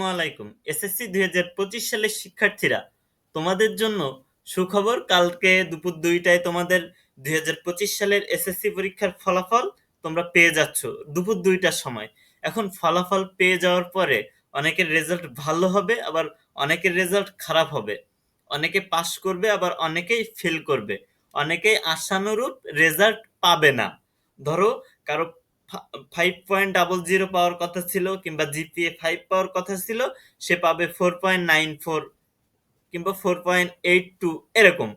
আসসালামু আলাইকুম। এসএসসি দুই হাজার পঁচিশ সালের শিক্ষার্থীরা, তোমাদের জন্য সুখবর, কালকে দুপুর দুইটায় তোমাদের দুই হাজার পঁচিশ সালের এসএসসি পরীক্ষার ফলাফল তোমরা পেয়ে যাচ্ছ দুপুর দুইটার সময়। এখন ফলাফল পেয়ে যাওয়ার পরে অনেকের রেজাল্ট ভালো হবে, আবার অনেকের রেজাল্ট খারাপ হবে। অনেকে পাশ করবে, আবার অনেকেই ফেল করবে। অনেকেই আশানুরূপ রেজাল্ট পাবে না। ধরো, কারও ফাইভ পয়েন্ট ডাবল জিরো পাওয়ার কথা ছিল কিংবা জিপিএ ফাইভ পাওয়ার কথা ছিল, সে পাবে ফোর পয়েন্ট নাইন ফোর কিংবা ফোর পয়েন্ট এইট টু এরকম।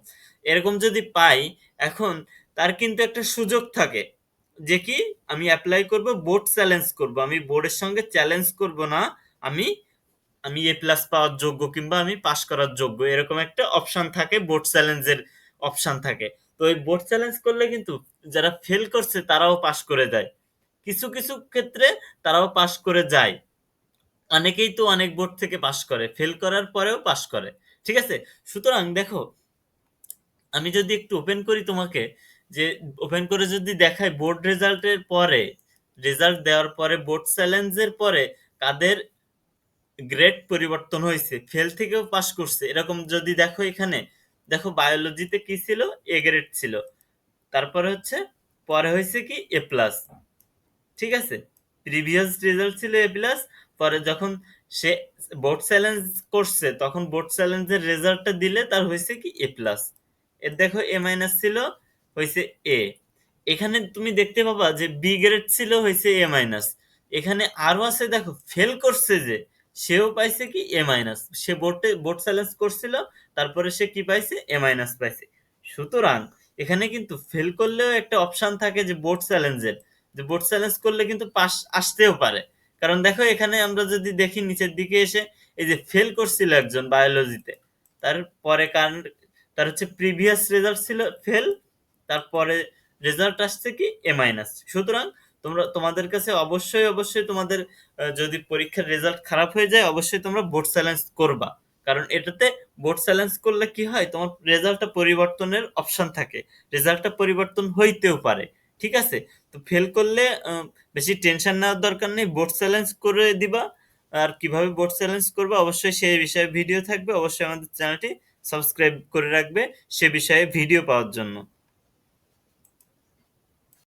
এরকম যদি পাই, এখন তার কিন্তু একটা সুযোগ থাকে যে কি, আমি অ্যাপ্লাই করব বোর্ড চ্যালেঞ্জ করব। আমি বোর্ডের সঙ্গে চ্যালেঞ্জ করব না, আমি আমি এ প্লাস পাওয়ার যোগ্য কিংবা আমি পাস করার যোগ্য, এরকম একটা অপশন থাকে বোর্ড চ্যালেঞ্জের অপশন থাকে। তো ওই বোর্ড চ্যালেঞ্জ করলে কিন্তু যারা ফেল করছে, তারাও পাস করে দেয়। কিছু কিছু ক্ষেত্রে তারাও পাশ করে যায়। অনেকেই তো অনেক বোর্ড থেকে পাস করে, ফেল করার পরেও পাস করে, ঠিক আছে? সুতরাং দেখো, আমি যদি একটু ওপেন করি তোমাকে, যে ওপেন করে যদি দেখায় বোর্ড রেজাল্টের পরে রেজাল্ট দেওয়ার পরে, বোর্ড চ্যালেঞ্জের পরে কাদের গ্রেড পরিবর্তন হয়েছে ফেল থেকেও পাস করছে, এরকম যদি দেখো এখানে, দেখো বায়োলজিতে কি ছিল? এ গ্রেড ছিল। তারপরে হচ্ছে, পরে হয়েছে কি? এ প্লাস ঠিক আছে? প্রিভিয়াস রেজাল্ট ছিল এ প্লাস পরে যখন সে বোর্ড চ্যালেঞ্জ করছে, তখন বোর্ড চ্যালেঞ্জের রেজাল্টটা দিলে তার হয়েছে কি এ প্লাস এর দেখো এ মাইনাস ছিল, হয়েছে এ এখানে তুমি দেখতে পাবা যে বি গ্রেড ছিল, হয়েছে এ মাইনাস এখানে আরও আছে, দেখো ফেল করছে যে, সেও পাইছে কি এ মাইনাস সে বোর্ডে বোর্ড চ্যালেঞ্জ করছিল, তারপরে সে কি পাইছে? এ মাইনাস পাইছে। সুতরাং, এখানে কিন্তু ফেল করলেও একটা অপশন থাকে যে বোর্ড চ্যালেঞ্জের যে বোর্ড চ্যালেঞ্জ করলে কিন্তু পাস আসতেও পারে। কারণ দেখো, এখানে আমরা যদি দেখি নিচের দিকে এসে, এই যে ফেল করছিল একজন বায়োলজিতে তারপরে কারণ তার হচ্ছে প্রিভিয়াস রেজাল্ট ছিল ফেল তারপরে রেজাল্ট আসছে কি? এ মাইনাস সুতরাং তোমরা, তোমাদের কাছে অবশ্যই অবশ্যই তোমাদের যদি পরীক্ষার রেজাল্ট খারাপ হয়ে যায়, অবশ্যই তোমরা বোর্ড চ্যালেঞ্জ করবা। কারণ এটাতে বোর্ড চ্যালেঞ্জ করলে কি হয়? তোমার রেজাল্টটা পরিবর্তনের অপশন থাকে। রেজাল্টটা পরিবর্তন হইতেও পারে। ঠিক আছে? তো ফেল করলে বেশি টেনশন নেওয়ার দরকার নেই। বোর্ড চ্যালেঞ্জ করে দিবা। আর কীভাবে বোর্ড চ্যালেঞ্জ করবে, অবশ্যই সেই বিষয়ে ভিডিও থাকবে। অবশ্যই আমাদের চ্যানেলটি সাবস্ক্রাইব করে রাখবে। সে বিষয়ে ভিডিও পাওয়ার জন্য।